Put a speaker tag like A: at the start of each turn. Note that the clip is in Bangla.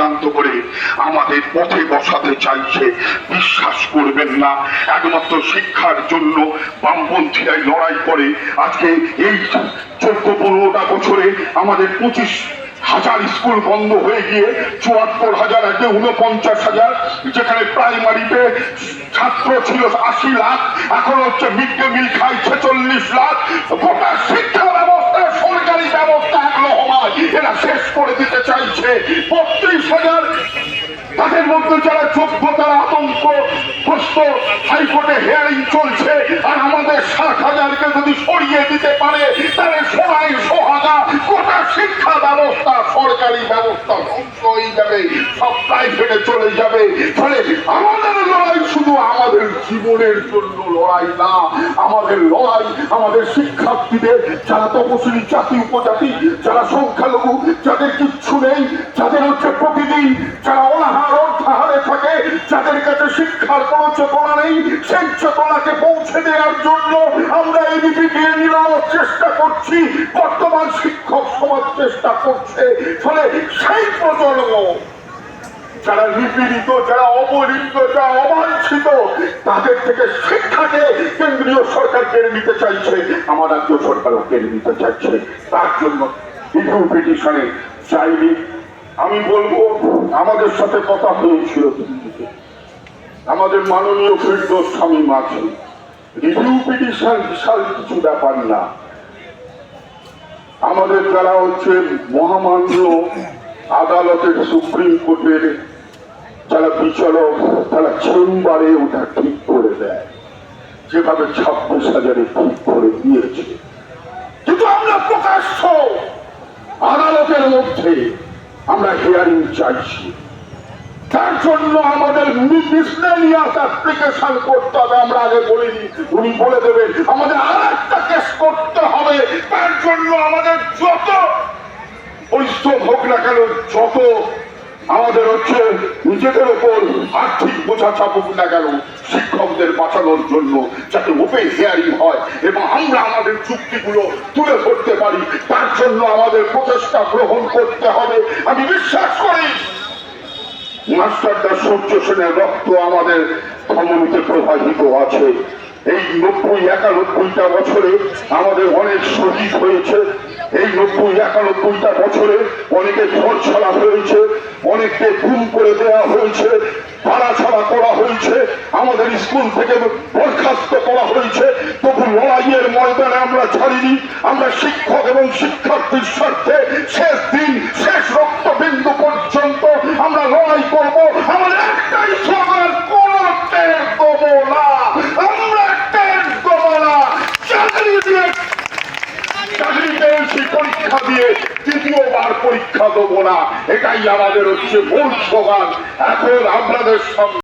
A: চক্রান্ত করে আমাদের পথে বসাতে চাইছে, বিশ্বাস করবেন না। একমাত্র শিক্ষার জন্য বামপন্থীরাই লড়াই করে। আজকে এই চোদ্দ পনেরোটা বছরে আমাদের পঁচিশ হাজার স্কুল বন্ধ হয়ে গিয়ে চুয়াত্তর হাজার আগে উনপঞ্চাশ হাজার, যেখানে প্রাইমারিতে ছাত্র ছিল আশি লাখ, এখন হচ্ছে মিড ডে মিল খাই ছেচল্লিশ লাখ। গোটা শিক্ষা করে দিতে চাইছে। বত্রিশ হাজার। তাদের মধ্যে যারা যোগ্য, তারা আতঙ্ক গ্রস্ত হাইকোর্টে হিয়ারিং চলছে। আর আমাদের ষাট হাজারকে যদি সরিয়ে দিতে পারে, তাহলে সোনাই সোহাগা, গোটা শিক্ষা ব্যবস্থা, সরকারি ব্যবস্থা ধ্বংস হয়ে যাবে। সব প্রাইভেটে চলে যাবে। ফলে আমাদের লড়াই শুধু আমাদের জীবনের জন্য লড়াই না। আমাদের লড়াই আমাদের শিক্ষার্থীদের, যারা তপশিলি জাতি, উপজাতি, যারা সংখ্যালঘু, যাদের কিচ্ছু নেই, যাদের হচ্ছে প্রতিদিন যারা অনাহার অর্থাহারে থাকে, যাদের কাছে শিক্ষার কোনো চেতনা নেই, সেই চেতনাকে পৌঁছে দেওয়ার জন্য আমরা এবিপি দিয়ে নিরানোর চেষ্টা করছি। বর্তমান শিক্ষক সমাজ চেষ্টা করছে। ফলে সেই প্রজন্ম যারা নিপীড়িত, যারা অবহেলিত, যারা অবাঞ্ছিত, তাদের থেকে শিক্ষাকে কেন্দ্রীয় সরকার কেড়ে নিতে চাইছে। আমার রাজ্য সরকারও কেড়ে নিতে চাইছে। তার জন্য রিভিউ পিটিশনে চাইনি আমি বলব, আমাদের সাথে কথা হয়েছিল আমাদের মাননীয় ফিরদোস স্বামী মাঝি। রিভিউ পিটিশন বিশাল কিছু ব্যাপার না। আমাদের যারা হচ্ছে মহামান্য আদালতের সুপ্রিম কোর্টের যারা বিচারক তারা চেম্বারে ওটা ঠিক করে দেয়। যেভাবে ছাব্বিশ হাজারে ঠিক করে দিয়েছে। কিন্তু আমরা প্রকাশ্য আদালতের মধ্যে আমরা হিয়ারিং চাইছি, তার জন্য আমাদের মিসলেনিয়াস অ্যাপ্লিকেশন করতে হবে। আমরা আগে বলিনি, উনি বলে দেবেন, আমাদের আর একটা কেস করতে হবে। তার জন্য আমাদের যত পরিশ্রম হোক না কেন, যত আমাদের হচ্ছে নিজেদের ওপর আর্থিক বোঝা চাপুক না কেন শিক্ষকদের বাঁচানোর জন্য, যাতে ওপেন হিয়ারিং হয় এবং আমরা আমাদের চুক্তিগুলো তুলে ধরতে পারি। তার জন্য আমাদের প্রচেষ্টা গ্রহণ করতে হবে। আমি বিশ্বাস করি মাস্টারদা সূর্য সেনের রক্ত আমাদের ধর্মনীতে প্রবাহিত আছে। এই নব্বই একানব্বইটা বছরে আমাদের অনেক শহীদ হয়েছে। এই নব্বই, একানব্বইটা বছরে অনেকে ঘর ছাড়া হয়েছে, অনেককে গুম করে দেওয়া হয়েছে, ভাড়া ছাড়া করা হয়েছে, আমাদের স্কুল থেকে বরখাস্ত করা হয়েছে। তবু লড়াইয়ের ময়দানে আমরা ছাড়িনি। আমরা শিক্ষক এবং শিক্ষার্থীর স্বার্থে শেষ দিন, শেষ রক্তবিন্দু পর্যন্ত আমরা লড়াই করব আমাদের একটাই স্লোগান কোন টের দেবো না আমরা টের দেবো না চাকরি দিয়ে চাকরি পেয়েছি পরীক্ষা দিয়ে দ্বিতীয়বার পরীক্ষা দেবো না। এটাই আমাদের হচ্ছে মূল স্লোগান। এখন আপনাদের সামনে